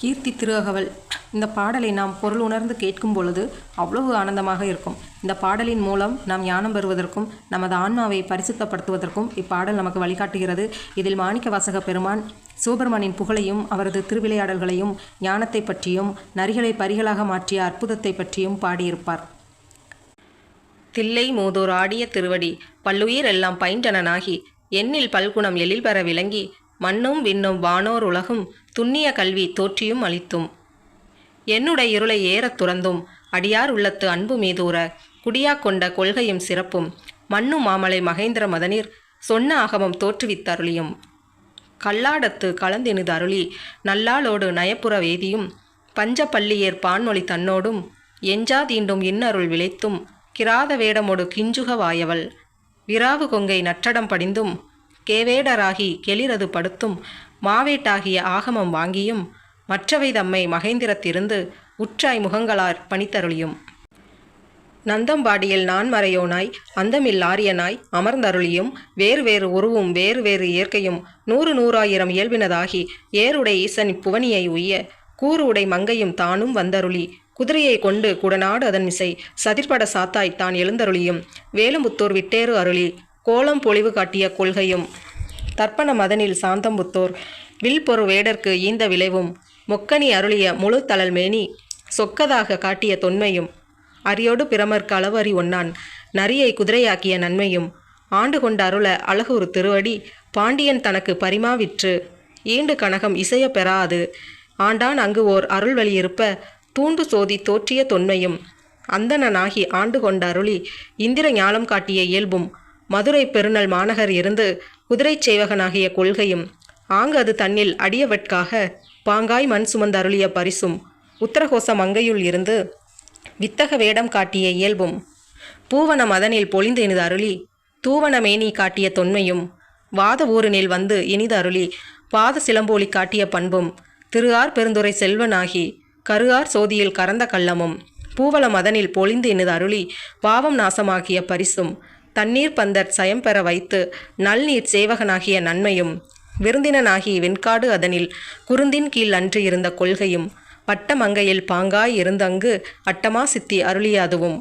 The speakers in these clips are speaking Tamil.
கீர்த்தி திருகவல் இந்த பாடலை நாம் பொருள் உணர்ந்து கேட்கும் பொழுது அவ்வளவு ஆனந்தமாக இருக்கும். இந்த பாடலின் மூலம் நாம் ஞானம் பெறுவதற்கும் நமது ஆன்மாவை பரிசுத்தப்படுத்துவதற்கும் இப்பாடல் நமக்கு வழிகாட்டுகிறது. இதில் மாணிக்க வாசக பெருமான் சூபர்மனின் புகழையும் அவரது திருவிளையாடல்களையும் ஞானத்தை பற்றியும் நரிகளை பரிகளாக மாற்றிய அற்புதத்தை பற்றியும் பாடியிருப்பார். தில்லை மூதோர் ஆடிய திருவடி பல்லுயிர் எல்லாம் பயின்றனாகி எண்ணில் பல்குணம் எழில் பெற விளங்கி மண்ணும் விண்ணும் வானோர் உலகும் துண்ணிய கல்வி தோற்றியும் அளித்தும். என்னுடைய இருளை ஏறத் துறந்தும். அடியார் உள்ளத்து அன்பு மீதூர குடியாக் கொண்ட கொள்கையும் சிறப்பும். மண்ணும் மாமலை மகேந்திர மதனீர் சொன்ன ஆகமம் தோற்றுவித்தருளியும் கல்லாடத்து கலந்தினுது அருளி. நல்லாளோடு நயப்புற வேதியும். பஞ்சப்பள்ளியேர் பான்மொழி தன்னோடும். எஞ்சா தீண்டும் இன்னருள் விளைத்தும். கிராத வேடமோடு கிஞ்சுக வாயவள். விராவு கொங்கை நற்றடம் படிந்தும். கேவேடராகி கெளிரது படுத்தும் மாவேட்டாகிய ஆகமம் வாங்கியும் மற்றவை தம்மை மகேந்திரத்திருந்து உற்றாய் முகங்களார் பணித்தருளியும். நந்தம்பாடியில் நான் மறையோனாய் அந்தமில் ஆரியனாய் அமர்ந்தருளியும் வேறு வேறு உருவும் வேறு வேறு இயற்கையும் நூறு நூறாயிரம் இயல்பினதாகி ஏருடை ஈசன் புவனியை உய்ய கூறு உடை மங்கையும் தானும் வந்தருளி குதிரையை கொண்டு குடநாடு அதன் மிசை சதிர்பட சாத்தாய் தான் எழுந்தருளியும் வேலுமுத்தூர் விட்டேறு அருளி கோலம் பொழிவு காட்டிய கொள்கையும். தர்ப்பண மதனில் சாந்தம்புத்தோர். வில்பொரு வேடர்க்கு ஈந்த விளைவும். மொக்கனி அருளிய முழு தளல் மேனி. சொக்கதாக காட்டிய தொன்மையும். அரியோடு பிறமர்க்கு அளவறி ஒன்னான் நரியை குதிரையாக்கிய நன்மையும். ஆண்டு கொண்ட அருள அழகுறு திருவடி. பாண்டியன் தனக்கு பரிமாவிற்று ஈண்டு கனகம் இசைய பெறாது. ஆண்டான் அங்கு ஓர் அருள்வழி இருப்ப தூண்டு சோதி தோற்றிய தொன்மையும். அந்தணனாகி ஆண்டு கொண்ட அருளி இந்திர ஞானம் காட்டிய இயல்பும். மதுரை பெருநல் மாநகர் இருந்து குதிரைச் சேவகனாகிய கொள்கையும் ஆங்கு அது தன்னில் அடியவட்காக பாங்காய் மண் சுமந்தருளிய பரிசும் உத்தரகோச மங்கையுள் இருந்து வித்தக வேடம் காட்டிய இயல்பும் பூவன மதனில் பொழிந்து இனிது அருளி தூவன மேனி காட்டிய தொன்மையும் வாத ஊரினில் வந்து இனிது அருளி பாத சிலம்போலி காட்டிய பண்பும் திருஆர் பெருந்துரை செல்வனாகி கருஆர் சோதியில் கறந்த கள்ளமும் பூவள மதனில் பொழிந்து இனிது அருளி பாவம் நாசமாகிய பரிசும் தண்ணீர் பந்தர் சயம் பெற வைத்து நல்நீர் சேவகனாகிய நன்மையும் விருந்தினனாகி வெண்காடு அதனில் குருந்தின் கீழ் அன்று இருந்த கொள்கையும் பட்டமங்கையில் பாங்காய் இருந்தங்கு அட்டமா சித்தி அருளியாதுவும்.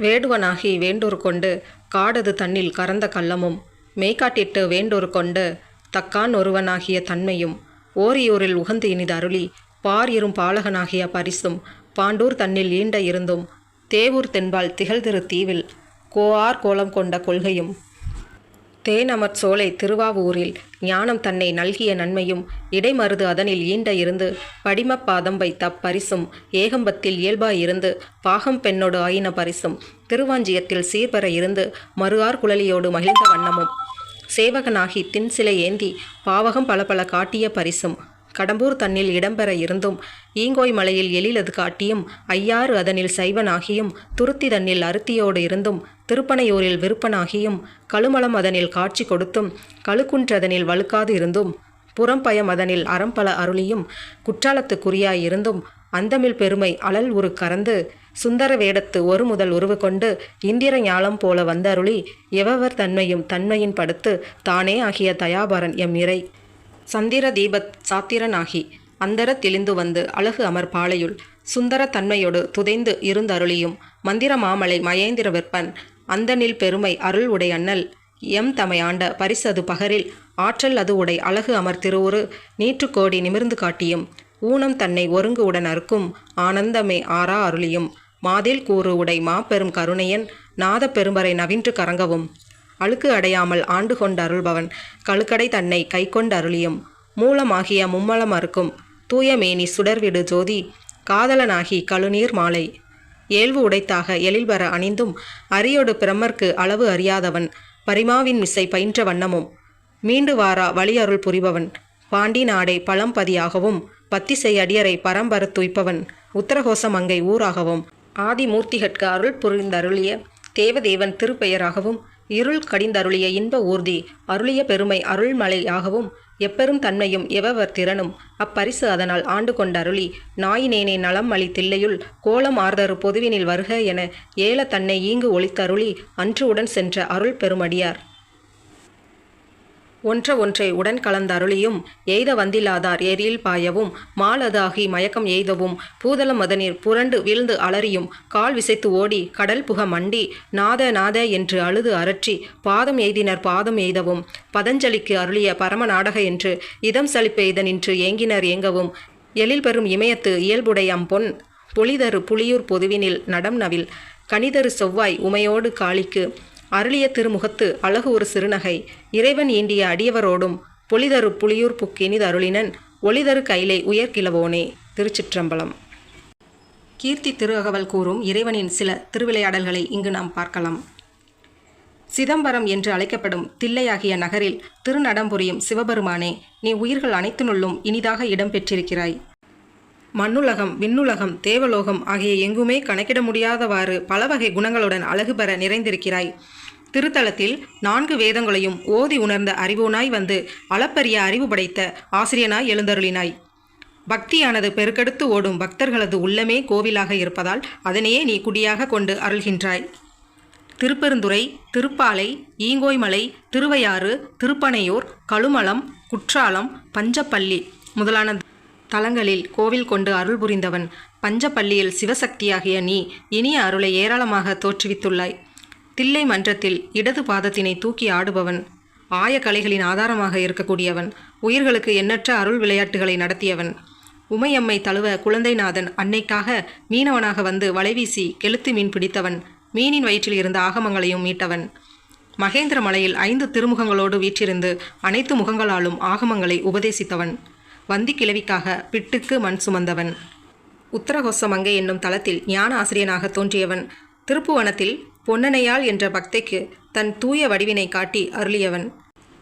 வேடுவனாகி வேண்டூர் கொண்டு காடது தன்னில் கறந்த கள்ளமும் மெய்காட்டிட்டு வேண்டூர் கொண்டு தக்கான் ஒருவனாகிய தன்மையும் ஓரியூரில் உகந்து இனிது அருளி பார் இரும் பாலகனாகிய பரிசும் பாண்டூர் தன்னில் ஈண்ட இருந்தும் தேவூர் தென்பால் திகழ்திரு தீவில் கோஆர் கோலம் கொண்ட கொள்கையும். தேனமர் சோலை திருவாவூரில் ஞானம் தன்னை நல்கிய நன்மையும் இடைமருது அதனில் ஈண்ட இருந்து படிமப்பாதம் வைத்த பரிசும் ஏகம்பத்தில் இயல்பாயிருந்து பாகம் பெண்ணோடு ஆயின பரிசும் திருவாஞ்சியத்தில் சீர்பெற இருந்து மறுஆர் குழலியோடு மகிழ்ந்த வண்ணமும். சேவகனாகி தின்சிலை ஏந்தி பாவகம் பல பல காட்டிய பரிசும். கடம்பூர் தன்னில் இடம்பெற இருந்தும் ஈங்கோய் மலையில் எழிலது காட்டியும் ஐயாறு அதனில் சைவனாகியும் துருத்தி தன்னில் அருத்தியோடு இருந்தும் திருப்பனையூரில் விருப்பனாகியும் கழுமலம் அதனில் காட்சி கொடுத்தும் கழுக்குன்றதனில் வழுக்காது இருந்தும் புறம்பயம் அதனில் அறம்பல அருளியும் குற்றாலத்துக்குரியாய் இருந்தும் அந்தமில் பெருமை அழல் உரு கறந்து சுந்தர வேடத்து ஒரு முதல் உருவு கொண்டு இந்திர ஞாலம் போல வந்தருளி எவவர் தன்மையும் தன்மையின் படுத்து தானே ஆகிய தயாபரன் எம் இறை சந்திர தீபத் சாத்திரனாகி அந்தர தெளிந்து வந்து அழகு அமர் பாளையுள் சுந்தர தன்மையோடு துதைந்து இருந்தருளியும் மந்திர மாமலை மயேந்திர விற்பன் அந்தனில் பெருமை அருள் உடை அண்ணல் எம் தமையாண்ட பரிசது பகரில் ஆற்றல் அது உடை அழகு அமர் திருவுரு நீற்றுக்கோடி நிமிர்ந்து காட்டியும் ஊனம் தன்னை ஒருங்கு உடன் அறுக்கும் ஆனந்தமே ஆறா அருளியும் மாதில் கூறு உடை மாபெரும் கருணையன் நாத பெரும்பரை நவின்று கரங்கவும் அழுக்கு அடையாமல் ஆண்டு கொண்டு அருள்பவன். கழுக்கடை தன்னை கைக்கொண்டு அருளியும். மூலமாகிய மும்மலம் அறுக்கும் தூயமேனி சுடர்விடு ஜோதி. காதலனாகி கழுநீர் மாலை. ஏழ்வு உடைத்தாக எழில்வர அணிந்தும். அரியோடு பிரம்மர்க்கு அளவு அறியாதவன். பரிமாவின் மிசை பயின்ற வண்ணமும். மீண்டு வாரா வழியருள் புரிபவன். பாண்டி நாடை பழம்பதியாகவும் பத்திசை அடியரை பரம்பர துய்ப்பவன். உத்தரகோச மங்கை ஊராகவும். ஆதிமூர்த்திகட்கு அருள் புரிந்தருளிய. தேவதேவன் திருப்பெயராகவும். இருள் கடிந்தருளிய இன்ப ஊர்தி அருளிய பெருமை அருள்மலையாகவும் எப்பெரும் தன்மையும் எவவர் திறனும் அப்பரிசு அதனால் ஆண்டு கொண்டருளி நாயினேனே நலம் அளி தில்லையுள் கோலம் ஆர்தரு பொதுவினில் வருக என ஏல தன்னை ஈங்கு ஒளித்தருளி அன்றுவுடன் சென்ற அருள் பெருமடியார். ஒன்ற ஒன்றை உடன் கலந்தருளியும் எய்த வந்தில்லாதார் எரியில் பாயவும் மாலதாகி மயக்கம் எய்தவும் பூதளம் மதநீர் புரண்டு வீழ்ந்து அலறியும் கால் விசைத்து ஓடி கடல் புக மண்டி நாத நாத என்று அழுது அரற்றி பாதம் எய்தினர் பாதம் எய்தவும் பதஞ்சலிக்கு அருளிய பரம நாடக என்று இதம் சலிப்பெய்த நின்று ஏங்கினர் ஏங்கவும் எழில் பெறும் இமயத்து இயல்புடையம் பொன் பொலிதரு புலியூர் பொதுவினில் நடம் நவில் கனிதரு செவ்வாய் உமையோடு காளிக்கு அருளிய திருமுகத்து அழகு ஒரு சிறுநகை. இறைவன் ஈண்டிய அடியவரோடும் பொலிதரு புலியூர் புக்கினிது அருளினன் ஒளிதரு கைலை உயர்கிழவோனே திருச்சிற்றம்பலம். கீர்த்தி திருஅகவல் கூறும் இறைவனின் சில திருவிளையாடல்களை இங்கு நாம் பார்க்கலாம். சிதம்பரம் என்று அழைக்கப்படும் தில்லையாகிய நகரில் திருநடம்புரியும் சிவபெருமானே நீ உயிர்கள் அனைத்தினுள்ளும் இனிதாக இடம் பெற்றிருக்கிறாய். மண்ணுலகம் விண்ணுலகம் தேவலோகம் ஆகிய எங்குமே கணக்கிட முடியாதவாறு பல வகை குணங்களுடன் அழகு பெற நிறைந்திருக்கிறாய். திருத்தலத்தில் நான்கு வேதங்களையும் ஓதி உணர்ந்த அறிவோனாய் வந்து அளப்பரிய அறிவு படைத்த ஆசிரியனாய் எழுந்தருளினாய். பக்தியானது பெருக்கெடுத்து ஓடும் பக்தர்களது உள்ளமே கோவிலாக இருப்பதால் அதனையே நீ குடியாக கொண்டு அருள்கின்றாய். திருப்பெருந்துறை திருப்பாலை ஈங்கோய்மலை திருவையாறு திருப்பனையூர் கழுமலம் குற்றாலம் பஞ்சப்பள்ளி முதலான தலங்களில் கோவில் கொண்டு அருள் புரிந்தவன் பஞ்சப்பள்ளியில் சிவசக்தியாகிய நீ இனிய அருளை ஏராளமாக தோற்றுவித்துள்ளாய். தில்லை மன்றத்தில் இடது பாதத்தினை தூக்கி ஆடுபவன் ஆய கலைகளின் ஆதாரமாக இருக்கக்கூடியவன் உயிர்களுக்கு எண்ணற்ற அருள் விளையாட்டுகளை நடத்தியவன். உமையம்மை தழுவ குழந்தைநாதன் அன்னைக்காக மீனவனாக வந்து வலைவீசி கெளுத்து மீன் பிடித்தவன் மீனின் வயிற்றில் இருந்த ஆகமங்களையும் மீட்டவன். மகேந்திர மலையில் ஐந்து திருமுகங்களோடு வீற்றிருந்து அனைத்து முகங்களாலும் ஆகமங்களை உபதேசித்தவன். வந்தி கிழவிக்காக பிட்டுக்கு மண் சுமந்தவன். உத்தரகோச மங்கை என்னும் தளத்தில் ஞான ஆசிரியனாக தோன்றியவன். திருப்புவனத்தில் பொன்னனையாள் என்ற பக்தைக்கு தன் தூய வடிவினை காட்டி அருளியவன்.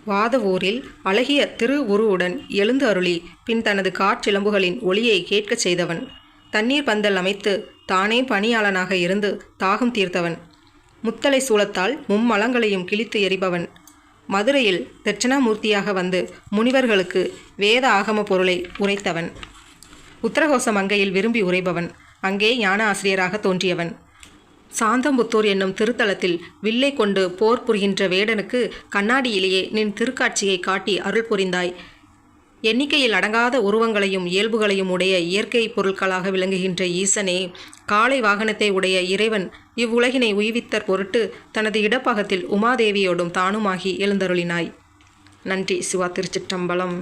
வாதவூரில் அழகிய திரு உருவுடன் எழுந்து அருளி பின் தனது காற்றிலம்புகளின் ஒளியை கேட்கச் செய்தவன். தண்ணீர் பந்தல் அமைத்து தானே பணியாளனாக இருந்து தாகம் தீர்த்தவன். முத்தலை சூலத்தால் மும்மலங்களையும் கிழித்து எறிபவன் மதுரையில் தட்சிணாமூர்த்தியாக வந்து முனிவர்களுக்கு வேத ஆகம பொருளை உரைத்தவன். உத்தரகோச மங்கையில் விரும்பி உரைபவன். அங்கே ஞான ஆசிரியராக தோன்றியவன். சாந்தம்புத்தூர் என்னும் திருத்தலத்தில் வில்லை கொண்டு போர் புரிகின்ற வேடனுக்கு கண்ணாடியிலேயே நின் திருக்காட்சியை காட்டி அருள் புரிந்தாய். எண்ணிக்கையில் அடங்காத உருவங்களையும் இயல்புகளையும் உடைய இயற்கை பொருட்களாக விளங்குகின்ற ஈசனே காளை வாகனத்தை உடைய இறைவன் இவ்வுலகினை உய்வித்தற் பொருட்டு தனது இடப்பாகத்தில் உமாதேவியோடும் தானுமாகி எழுந்தருளினாய். நன்றி சிவா திருச்சிற்றம்பலம்.